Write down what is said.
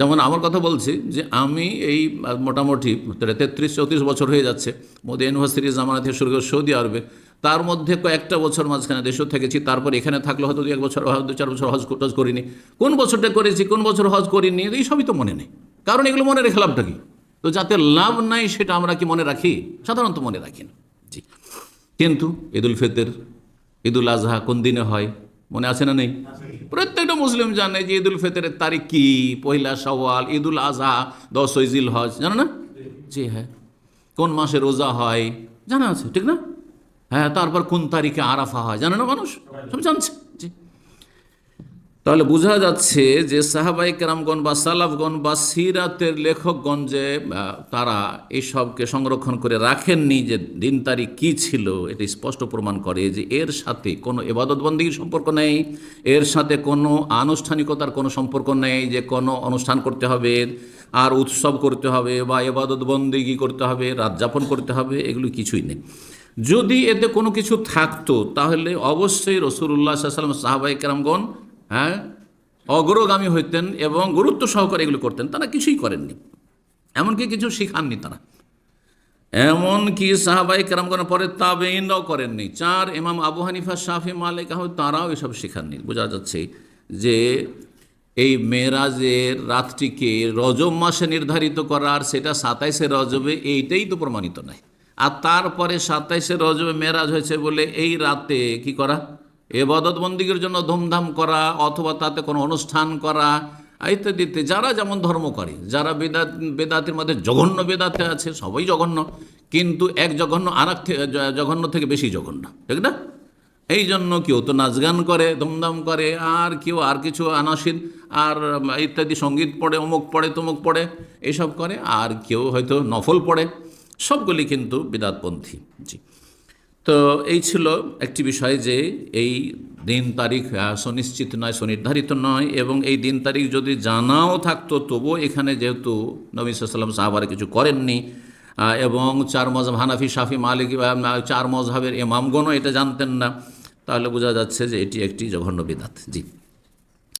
যেমন আমার কথা বলছি যে আমি এই মোটামুটি তেত্রিশ চৌত্রিশ বছর হয়ে যাচ্ছে। মোদী ইউনিভার্সিটি জামানা থেকে শুরু করে সৌদি আরবে। তার মধ্যে কয়েকটা বছর মাঝখানে দেশেও থেকেছি। তারপর এখানে থাকলে হয়তো দু এক বছর দু চার বছর হজ হজ করিনি। কোন বছরটা করেছি, কোন বছর হজ করিনি, এই সবই তো মনে নেই। কারণ এগুলো মনে রেখে লাভটা কি? তো যাতে লাভ নাই সেটা আমরা কি মনে রাখি? সাধারণত মনে রাখি না। জি। কিন্তু ঈদুল ফিতর, ঈদুল আজহা কোন দিনে হয়? মনে আছে না নেই? প্রত্যেকটা মুসলিম জানে যে ঈদুল ফিতরের তারিখ কি? পহিলা সওয়াল ঈদুল আজহা দশই জিল হজ জানো না? জি হ্যাঁ। কোন মাসে রোজা হয়? জানা আছে, ঠিক না? হ্যাঁ তারপর কোন তারিখে আরাফা হয়? জানে না মানুষ? সব জানছে। জি। তাহলে বোঝা যাচ্ছে যে সাহাবাই কেরামগণ বা সালাফগণ বা সিরাতের লেখকগণ যে তারা এইসবকে সংরক্ষণ করে রাখেননি যে দিন তারিখ কী ছিল, এটা স্পষ্ট প্রমাণ করে যে এর সাথে কোনো এবাদতবন্দির সম্পর্ক নেই, এর সাথে কোনো আনুষ্ঠানিকতার কোনো সম্পর্ক নেই যে কোনো অনুষ্ঠান করতে হবে, আর উৎসব করতে হবে বা এবাদত বন্দিগি করতে হবে, রাত যাপন করতে হবে, এগুলো কিছুই নেই। যদি এতে কোনো কিছু থাকতো, তাহলে অবশ্যই রসুল্লাহ সাহাবাই কেরামগণ হ্যাঁ? অগ্রগামী হইতেন এবং গুরুত্ব সহকারে এগুলো করতেন, তারা কিছুই করেননি। এমনকি কিছু শিখাননি তারা। এমনকি সাহাবাই কেরামগণের পরে তাবেইনরাও করেননি। চার ইমাম আবু হানিফা, শাফি, মালিক, আহমদ, তারাও এসব শিখাননি। বোঝা যাচ্ছে যে এই মেয়েরাজের রাতটিকে রজব মাসে নির্ধারিত করার সেটা সাতাইশে রজবে এইটাই তো প্রমাণিত নয়। আর তারপরে সাতাইশে রজবে মেয়েরাজ হয়েছে বলে এই রাতে কি করা? এবাদত বন্দীগীর জন্য ধুমধাম করা অথবা তাতে কোনো অনুষ্ঠান করা, ইত্যাদিতে যারা যেমন ধর্ম করে যারা বেদাত, বেদাতের মধ্যে জঘন্য বেদাতে আছে, সবাই জঘন্য। কিন্তু এক জঘন্য আর জঘন্য থেকে বেশি জঘন্য, ঠিক না? এই জন্য কেউ তো নাচ গান করে, ধুমধাম করে, আর কেউ আর কিছু আনাসিদ আর ইত্যাদি সংগীত পড়ে, অমুক পড়ে, তমুক পড়ে, এসব করে, আর কেউ হয়তো নফল পড়ে। সবগুলি কিন্তু বিদাতপন্থী। জি। তো এই ছিল একটি বিষয় যে এই দিন তারিখ সুনিশ্চিত নয়, সুনির্ধারিত নয় এবং এই দিন তারিখ যদি জানাও থাকতো, তবুও এখানে যেহেতু নবী সাল্লাম সাহাবার কিছু করেননি এবং চার মজাব হানাফি, শাফি, মালিক চার মজাবের এমামগণও এটা জানতেন না, তাহলে বোঝা যাচ্ছে যে এটি একটি জঘন্য বিদাত। জি।